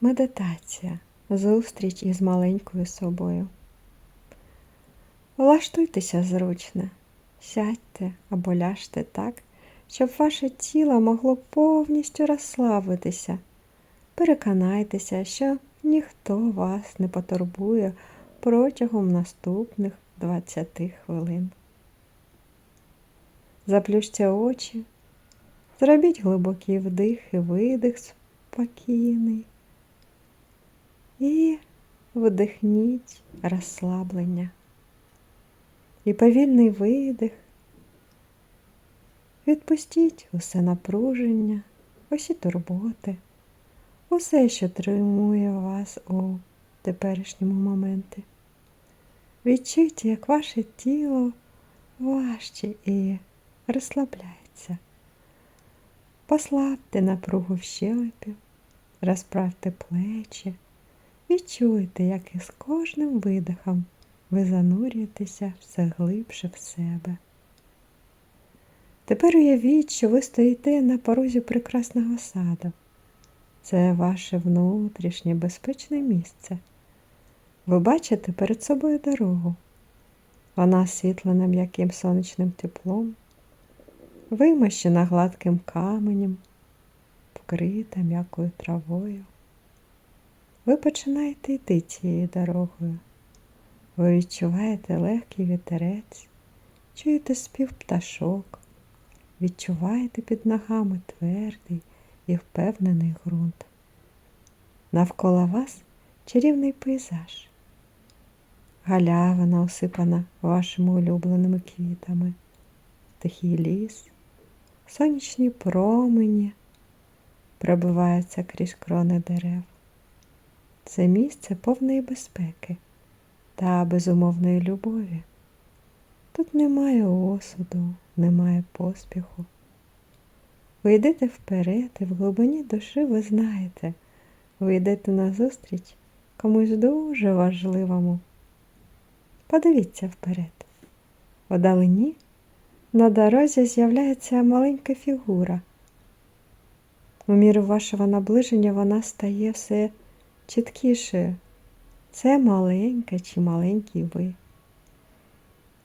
Медитація. Зустріч із маленькою собою. Влаштуйтеся зручно, сядьте або ляжте так, щоб ваше тіло могло повністю розслабитися. Переконайтеся, що ніхто вас не потурбує протягом наступних 20 хвилин. Заплющте очі, зробіть глибокий вдих і видих спокійний. І вдихніть розслаблення. І повільний видих. Відпустіть усе напруження, усі турботи, усе, що тримує вас у теперішньому моменті. Відчуйте, як ваше тіло важче і розслабляється. Послабте напругу в щелепі, розправте плечі. Відчуйте, як із кожним видихом ви занурюєтеся все глибше в себе. Тепер уявіть, що ви стоїте на порозі прекрасного саду. Це ваше внутрішнє безпечне місце. Ви бачите перед собою дорогу. Вона освітлена м'яким сонячним теплом, вимощена гладким каменем, вкрита м'якою травою. Ви починаєте йти цією дорогою. Ви відчуваєте легкий вітерець, чуєте спів пташок, відчуваєте під ногами твердий і впевнений ґрунт. Навколо вас чарівний пейзаж. Галявина осипана вашими улюбленими квітами, тихий ліс, сонячні промені пробиваються крізь крони дерев. Це місце повної безпеки та безумовної любові. Тут немає осуду, немає поспіху. Ви йдете вперед і в глибині душі ви знаєте, ви йдете назустріч комусь дуже важливому. Подивіться вперед. Вдалині на дорозі з'являється маленька фігура. У міру вашого наближення вона стає все чіткішою. Це маленька чи маленький ви.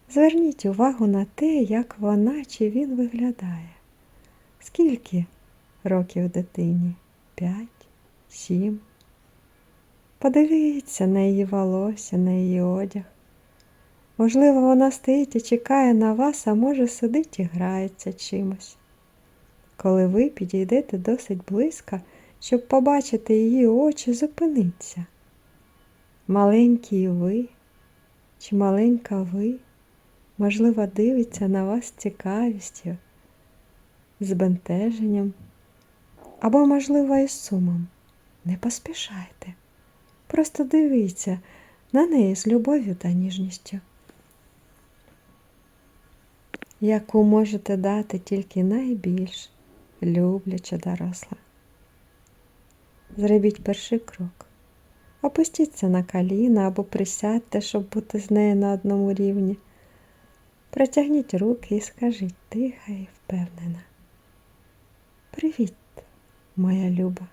Зверніть увагу на те, як вона чи він виглядає. Скільки років дитині? П'ять, сім. Подивіться на її волосся, на її одяг. Можливо, вона стоїть і чекає на вас, а може сидить і грається чимось. Коли ви підійдете досить близько, щоб побачити її очі, зупиніться. Маленький ви чи маленька ви, можливо, дивиться на вас цікавістю, збентеженням або, можливо, із сумом. Не поспішайте. Просто дивіться на неї з любов'ю та ніжністю, яку можете дати тільки найбільш любляча доросла. Зробіть перший крок. Опустіться на коліна або присядьте, щоб бути з нею на одному рівні. Протягніть руки і скажіть тихо і впевнена. Привіт, моя люба.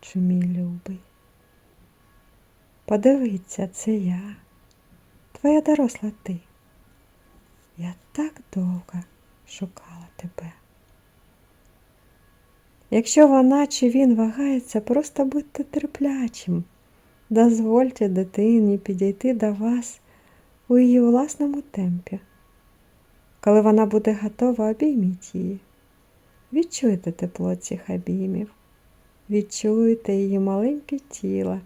Чи мій любий? Подивіться, це я, твоя доросла ти. Я так довго шукала тебе. Якщо вона чи він вагається, просто будьте терплячим. Дозвольте дитині підійти до вас у її власному темпі. Коли вона буде готова, обійміть її. Відчуйте тепло цих обіймів, відчуйте її маленьке тіло,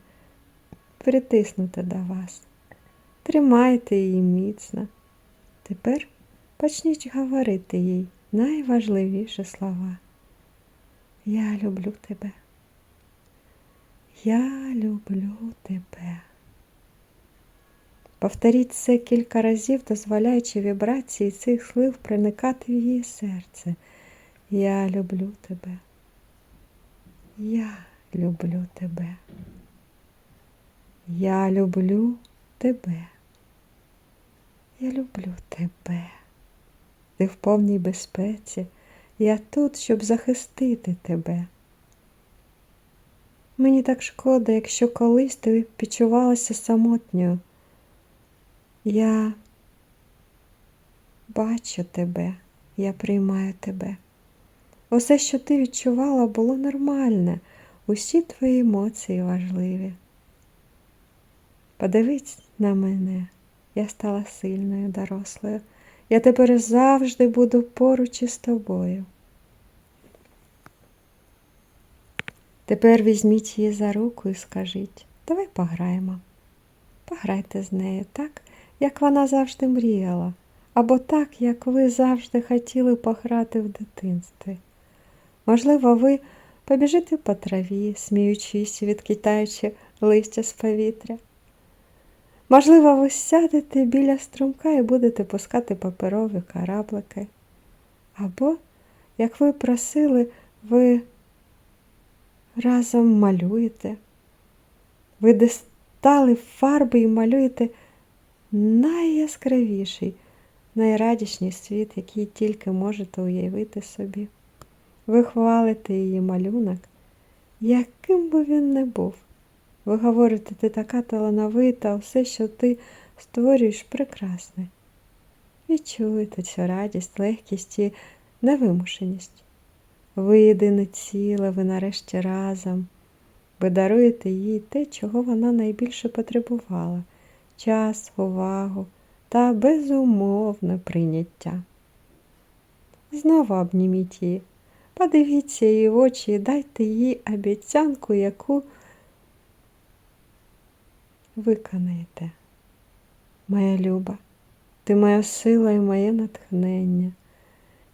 притиснуте до вас. Тримайте її міцно. Тепер почніть говорити їй найважливіші слова. Я люблю тебе. Я люблю тебе. Повторіть це кілька разів, дозволяючи вібрації цих слів проникати в її серце. Я люблю тебе. Я люблю тебе. Я люблю тебе. Я люблю тебе. Ти в повній безпеці. Я тут, щоб захистити тебе. Мені так шкода, якщо колись ти відчувалася самотньою. Я бачу тебе, я приймаю тебе. Усе, що ти відчувала, було нормальне, усі твої емоції важливі. Подивись на мене, я стала сильною, дорослою. Я тепер завжди буду поруч із тобою. Тепер візьміть її за руку і скажіть, давай пограємо. Пограйте з нею так, як вона завжди мріяла, або так, як ви завжди хотіли пограти в дитинстві. Можливо, ви побіжите по траві, сміючись, відкидаючи листя з повітря. Можливо, ви сядете біля струмка і будете пускати паперові кораблики. Або, як ви просили, ви разом малюєте. Ви дістали фарби і малюєте найяскравіший, найрадішній світ, який тільки можете уявити собі. Ви хвалите її малюнок, яким би він не був. Ви говорите, ти така талановита, все, що ти створюєш, прекрасне. Відчуєте цю радість, легкість і невимушеність. Ви єдине ціле, ви нарешті разом. Ви даруєте їй те, чого вона найбільше потребувала час, увагу та безумовне прийняття. Знову обніміть її, подивіться її в очі і дайте їй обіцянку, яку виконаєте. Моя люба, ти моя сила і моє натхнення.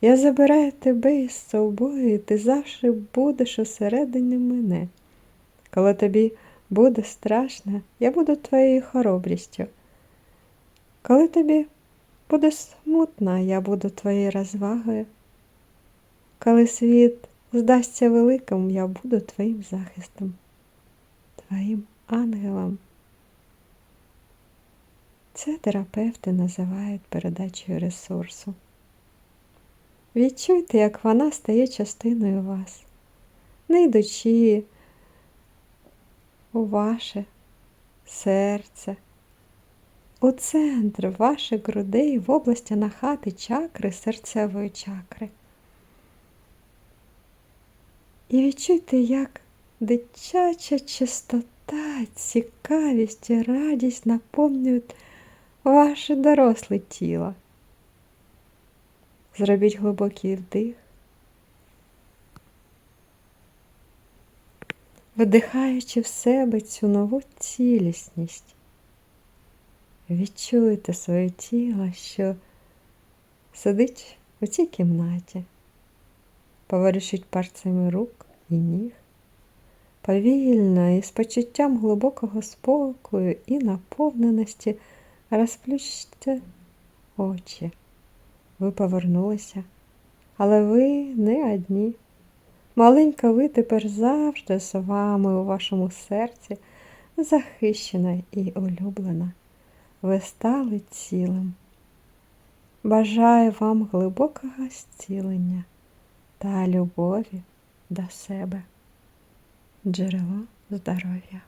Я забираю тебе із собою, і ти завжди будеш усередині мене. Коли тобі буде страшно, я буду твоєю хоробрістю. Коли тобі буде смутно, я буду твоєю розвагою. Коли світ здасться великим, я буду твоїм захистом, твоїм ангелом. Це терапевти називають передачею ресурсу. Відчуйте, як вона стає частиною вас, не йдучи у ваше серце, у центр ваших грудей в області нахати чакри, серцевої чакри. І відчуйте, як дитяча чистота, цікавість і радість наповнюють ваше доросле тіло. Зробіть глибокий вдих, вдихаючи в себе цю нову цілісність. Відчуйте своє тіло, що сидить у цій кімнаті, поворушіть пальцями рук і ніг, повільно і з почуттям глибокого спокою і наповненості розплющте очі. Ви повернулися, але ви не одні. Маленька ви тепер завжди з вами у вашому серці, захищена і улюблена. Ви стали цілим. Бажаю вам глибокого зцілення та любові до себе, джерело здоров'я.